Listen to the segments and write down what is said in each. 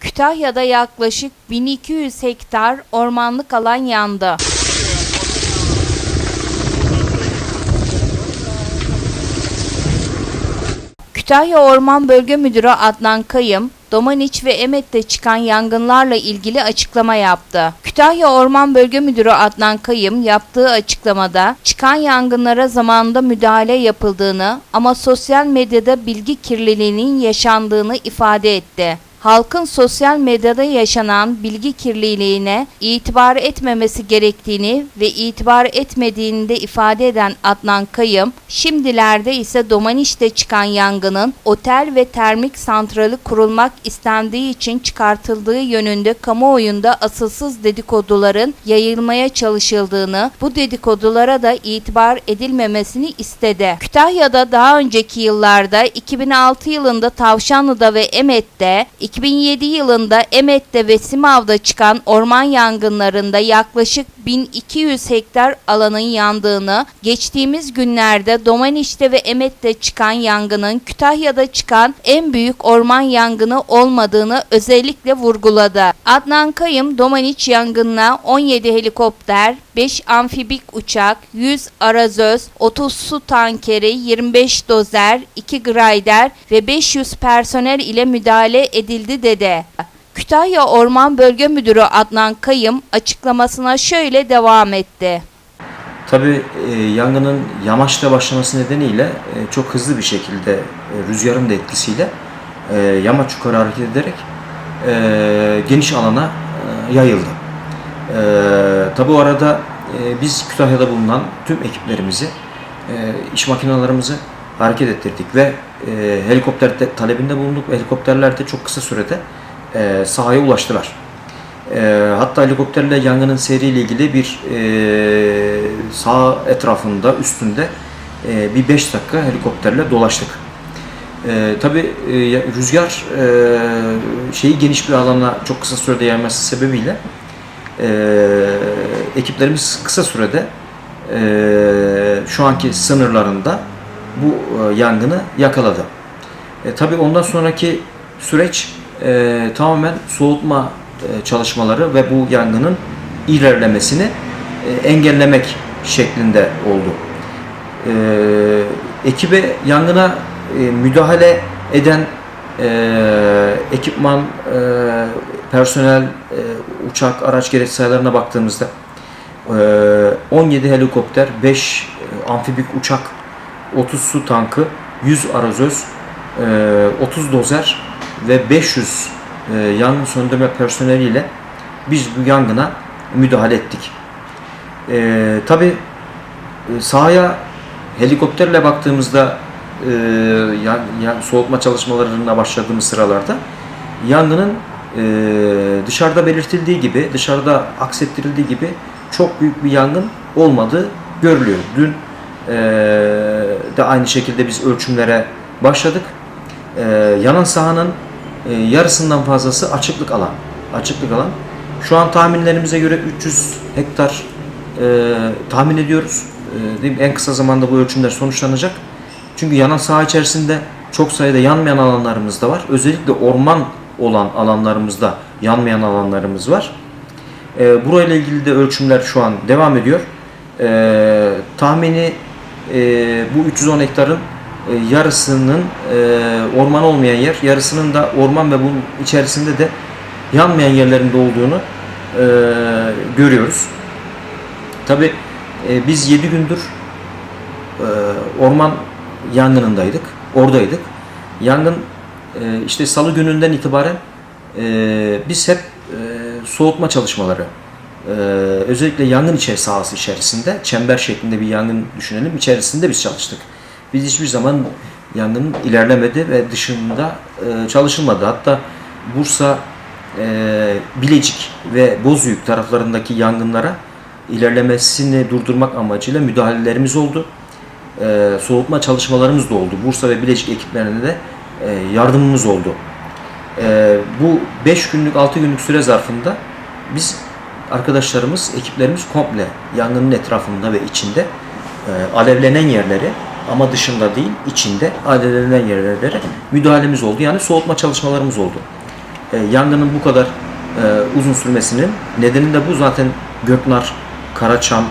Kütahya'da yaklaşık 1200 hektar ormanlık alan yandı. Kütahya Orman Bölge Müdürü Adnan Kayım, Domaniç ve Emet'te çıkan yangınlarla ilgili açıklama yaptı. Kütahya Orman Bölge Müdürü Adnan Kayım yaptığı açıklamada çıkan yangınlara zamanında müdahale yapıldığını ama sosyal medyada bilgi kirliliğinin yaşandığını ifade etti halkın sosyal medyada yaşanan bilgi kirliliğine itibar etmemesi gerektiğini ve itibar etmediğini de ifade eden Adnan Kayım, şimdilerde ise Domaniş'te çıkan yangının otel ve termik santrali kurulmak istendiği için çıkartıldığı yönünde kamuoyunda asılsız dedikoduların yayılmaya çalışıldığını, bu dedikodulara da itibar edilmemesini istedi. Kütahya'da daha önceki yıllarda 2006 yılında Tavşanlı'da ve Emet'te 2007 yılında Emet'te ve Simav'da çıkan orman yangınlarında yaklaşık 1200 hektar alanın yandığını, geçtiğimiz günlerde Domaniş'te ve Emet'te çıkan yangının Kütahya'da çıkan en büyük orman yangını olmadığını özellikle vurguladı. Adnan Kayım, Domaniç yangınına 17 helikopter, 5 amfibik uçak, 100 arazöz, 30 su tankeri, 25 dozer, 2 grider ve 500 personel ile müdahale edildi dedi. Kütahya Orman Bölge Müdürü Adnan Kayım açıklamasına şöyle devam etti. Tabii e, yangının yamaçla başlaması nedeniyle e, çok hızlı bir şekilde e, rüzgarın da etkisiyle e, yamaç yukarı hareket ederek e, geniş alana e, yayıldı. E, tabii o arada e, biz Kütahya'da bulunan tüm ekiplerimizi, e, iş makinalarımızı hareket ettirdik ve e, helikopter de- talebinde bulunduk. Helikopterler de çok kısa sürede e, sahaya ulaştılar. E, hatta helikopterle yangının seyriyle ilgili bir e, sağ etrafında, üstünde e, bir 5 dakika helikopterle dolaştık. E, Tabi rüzgar e, şeyi geniş bir alana çok kısa sürede yayması sebebiyle e, ekiplerimiz kısa sürede e, şu anki sınırlarında bu e, yangını yakaladı. E, tabii ondan sonraki süreç e, tamamen soğutma e, çalışmaları ve bu yangının ilerlemesini e, engellemek şeklinde oldu. E, ekibe yangına e, müdahale eden e, ekipman, e, personel, e, uçak, araç gereç sayılarına baktığımızda e, 17 helikopter, 5 e, amfibik uçak, 30 su tankı, 100 arazöz, e, 30 dozer ve 500 e, yangın söndürme personeliyle biz bu yangına müdahale ettik. E, Tabi e, sahaya helikopterle baktığımızda e, yan, yan- soğutma çalışmalarına başladığımız sıralarda yangının e, dışarıda belirtildiği gibi, dışarıda aksettirildiği gibi çok büyük bir yangın olmadığı görülüyor. Dün e, de aynı şekilde biz ölçümlere başladık. E, yanan sahanın e, yarısından fazlası açıklık alan. Açıklık alan. Şu an tahminlerimize göre 300 hektar e, tahmin ediyoruz. E, değil mi? En kısa zamanda bu ölçümler sonuçlanacak. Çünkü yanan saha içerisinde çok sayıda yanmayan alanlarımız da var. Özellikle orman olan alanlarımızda yanmayan alanlarımız var. E, burayla ilgili de ölçümler şu an devam ediyor. E, tahmini e, bu 310 hektarın e, yarısının e, orman olmayan yer, yarısının da orman ve bunun içerisinde de yanmayan yerlerinde olduğunu e, görüyoruz. Tabi biz 7 gündür e, orman yangınındaydık, oradaydık. Yangın e, işte salı gününden itibaren e, biz hep e, soğutma çalışmaları, e, özellikle yangın içeri sahası içerisinde, çember şeklinde bir yangın düşünelim, içerisinde biz çalıştık. Biz hiçbir zaman yangının ilerlemedi ve dışında e, çalışılmadı. Hatta Bursa, e, Bilecik ve Bozüyük taraflarındaki yangınlara ilerlemesini durdurmak amacıyla müdahalelerimiz oldu. E, soğutma çalışmalarımız da oldu. Bursa ve Bilecik ekiplerine de e, yardımımız oldu. E, bu 5 günlük 6 günlük süre zarfında biz arkadaşlarımız, ekiplerimiz komple yangının etrafında ve içinde e, alevlenen yerleri ama dışında değil, içinde adelenen yerlere müdahalemiz oldu. Yani soğutma çalışmalarımız oldu. E, yangının bu kadar e, uzun sürmesinin nedeni de bu zaten Göknar, Karaçam,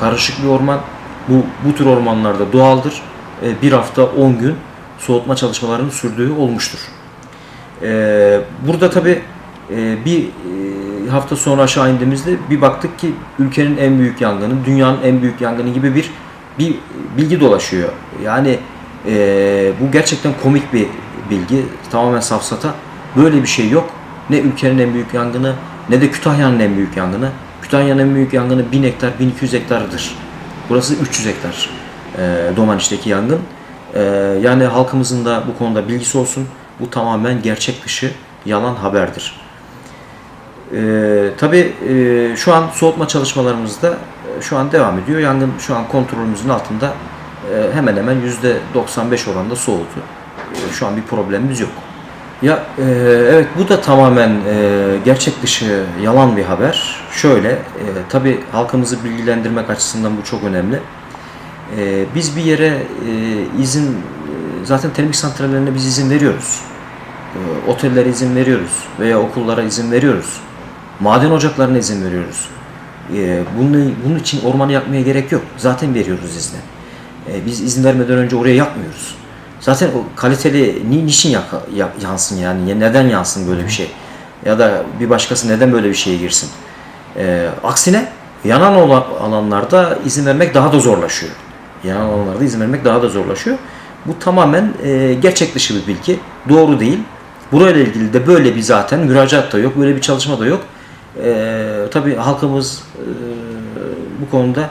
karışık bir orman. Bu, bu tür ormanlarda doğaldır. E, bir hafta 10 gün soğutma çalışmalarının sürdüğü olmuştur. E, burada tabi bir e, hafta sonra aşağı indiğimizde bir baktık ki ülkenin en büyük yangını, dünyanın en büyük yangını gibi bir bir bilgi dolaşıyor. Yani e, bu gerçekten komik bir bilgi, tamamen safsata. Böyle bir şey yok. Ne ülkenin en büyük yangını ne de Kütahya'nın en büyük yangını. Kütahya'nın en büyük yangını 1000 hektar, 1200 hektardır. Burası 300 hektar e, Domaniç'teki yangın. E, yani halkımızın da bu konuda bilgisi olsun. Bu tamamen gerçek dışı yalan haberdir. E, tabii e, şu an soğutma çalışmalarımızda şu an devam ediyor. Yangın şu an kontrolümüzün altında e, hemen hemen %95 oranında soğudu. E, şu an bir problemimiz yok. Ya e, evet bu da tamamen gerçek dışı yalan bir haber. Şöyle tabi halkımızı bilgilendirmek açısından bu çok önemli. Biz bir yere izin zaten termik santrallerine biz izin veriyoruz. E, otellere izin veriyoruz veya okullara izin veriyoruz. Maden ocaklarına izin veriyoruz. E, bunun, bunun için ormanı yakmaya gerek yok. Zaten veriyoruz izni. E, biz izin vermeden önce oraya yakmıyoruz. Zaten o kaliteli ni, niçin yak, ya- yansın yani? Ya Neden yansın böyle bir şey? Ya da bir başkası neden böyle bir şeye girsin? E, aksine yanan olan alanlarda izin vermek daha da zorlaşıyor. Yanan alanlarda izin vermek daha da zorlaşıyor. Bu tamamen e, gerçek dışı bir bilgi. Doğru değil. Burayla ilgili de böyle bir zaten müracaat da yok. Böyle bir çalışma da yok. E, tabii halkımız e, bu konuda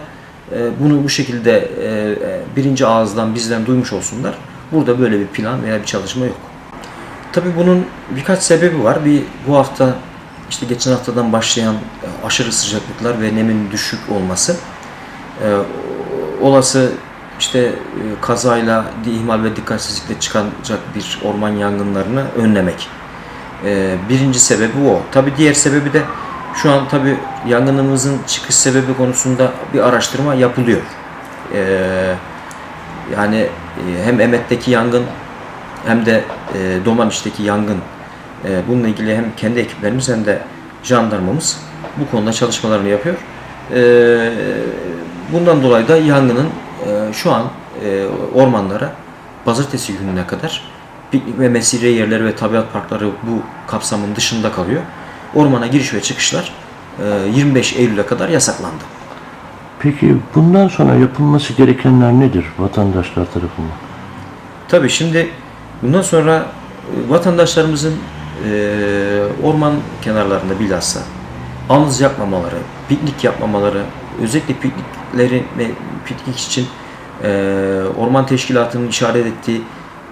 e, bunu bu şekilde e, e, birinci ağızdan bizden duymuş olsunlar. Burada böyle bir plan veya bir çalışma yok. Tabii bunun birkaç sebebi var. Bir bu hafta işte geçen haftadan başlayan e, aşırı sıcaklıklar ve nemin düşük olması. E, olası işte e, kazayla, ihmal ve dikkatsizlikle çıkacak bir orman yangınlarını önlemek. E, birinci sebebi o. Tabi diğer sebebi de şu an tabi yangınımızın çıkış sebebi konusunda bir araştırma yapılıyor. E, yani e, hem Emet'teki yangın hem de e, Domaniç'teki yangın e, bununla ilgili hem kendi ekiplerimiz hem de jandarmamız bu konuda çalışmalarını yapıyor. E, bundan dolayı da yangının e, şu an e, ormanlara pazartesi gününe kadar piknik ve mesire yerleri ve tabiat parkları bu kapsamın dışında kalıyor. Ormana giriş ve çıkışlar e, 25 Eylül'e kadar yasaklandı. Peki bundan sonra yapılması gerekenler nedir vatandaşlar tarafından? Tabii şimdi bundan sonra e, vatandaşlarımızın e, orman kenarlarında bilhassa alnız yakmamaları, piknik yapmamaları, özellikle piknikleri ve piknik için e, orman teşkilatının işaret ettiği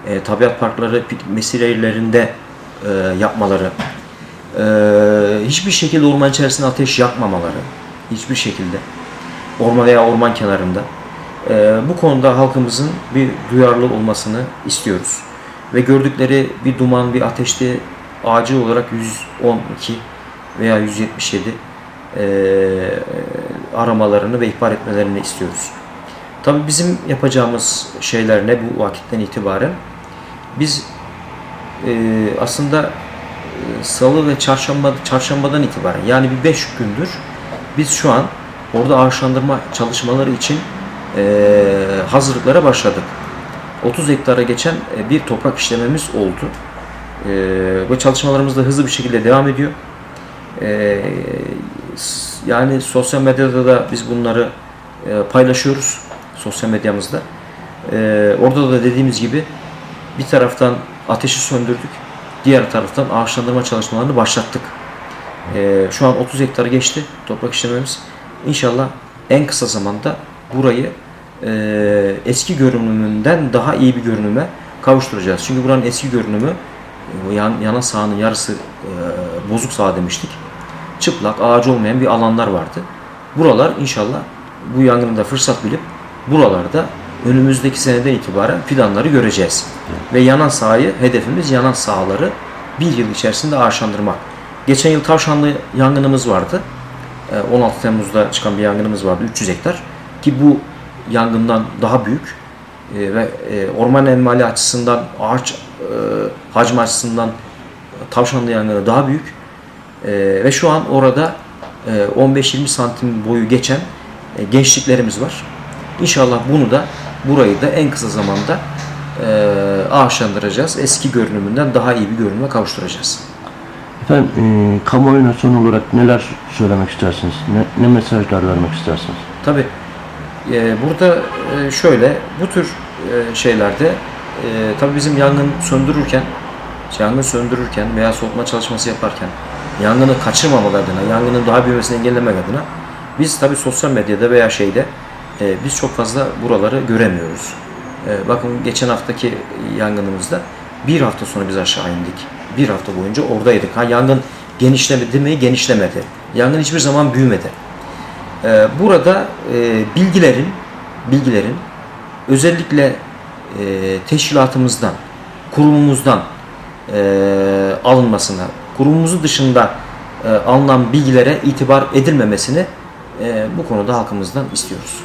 e, tabiat parkları, piknik mesire yerlerinde e, yapmaları, e, hiçbir şekilde orman içerisinde ateş yakmamaları, hiçbir şekilde orman veya orman kenarında ee, bu konuda halkımızın bir duyarlı olmasını istiyoruz. Ve gördükleri bir duman, bir ateşte acil olarak 112 veya 177 e, aramalarını ve ihbar etmelerini istiyoruz. Tabii bizim yapacağımız şeyler ne bu vakitten itibaren? Biz e, aslında salı ve çarşamba çarşambadan itibaren yani bir 5 gündür biz şu an orada ağaçlandırma çalışmaları için e, hazırlıklara başladık. 30 hektara geçen e, bir toprak işlememiz oldu. E, ve çalışmalarımız da hızlı bir şekilde devam ediyor. E, yani sosyal medyada da biz bunları e, paylaşıyoruz. Sosyal medyamızda. E, orada da dediğimiz gibi bir taraftan ateşi söndürdük. Diğer taraftan ağaçlandırma çalışmalarını başlattık. E, şu an 30 hektar geçti toprak işlememiz. İnşallah en kısa zamanda burayı e, eski görünümünden daha iyi bir görünüme kavuşturacağız. Çünkü buranın eski görünümü yan, yana sahanın yarısı e, bozuk saha demiştik. Çıplak, ağacı olmayan bir alanlar vardı. Buralar inşallah bu yangını da fırsat bilip buralarda önümüzdeki seneden itibaren fidanları göreceğiz. Ve yanan sahayı, hedefimiz yanan sahaları bir yıl içerisinde ağaçlandırmak. Geçen yıl tavşanlı yangınımız vardı. E, 16 Temmuz'da çıkan bir yangınımız vardı 300 hektar ki bu yangından daha büyük e, ve e, orman envali açısından, ağaç e, hacmi açısından tavşanlı yangını daha büyük. E, ve şu an orada e, 15-20 santim boyu geçen e, gençliklerimiz var. İnşallah bunu da burayı da en kısa zamanda e, ağaçlandıracağız. Eski görünümünden daha iyi bir görünüme kavuşturacağız. Efendim e, kamuoyuna son olarak neler söylemek istersiniz? Ne, ne mesajlar vermek istersiniz? Tabii e, burada e, şöyle bu tür e, şeylerde e, tabii bizim yangın söndürürken yangın söndürürken veya soğutma çalışması yaparken yangını kaçırmamak adına, yangının daha büyümesini engellemek adına biz tabii sosyal medyada veya şeyde e, biz çok fazla buraları göremiyoruz. E, bakın geçen haftaki yangınımızda bir hafta sonra biz aşağı indik. Bir hafta boyunca oradaydık. Ha yangın genişlemedi mi? Genişlemedi. Yangın hiçbir zaman büyümedi. Ee, Burada e, bilgilerin bilgilerin özellikle e, teşkilatımızdan, kurumumuzdan e, alınmasına, kurumumuzun dışında e, alınan bilgilere itibar edilmemesini e, bu konuda halkımızdan istiyoruz.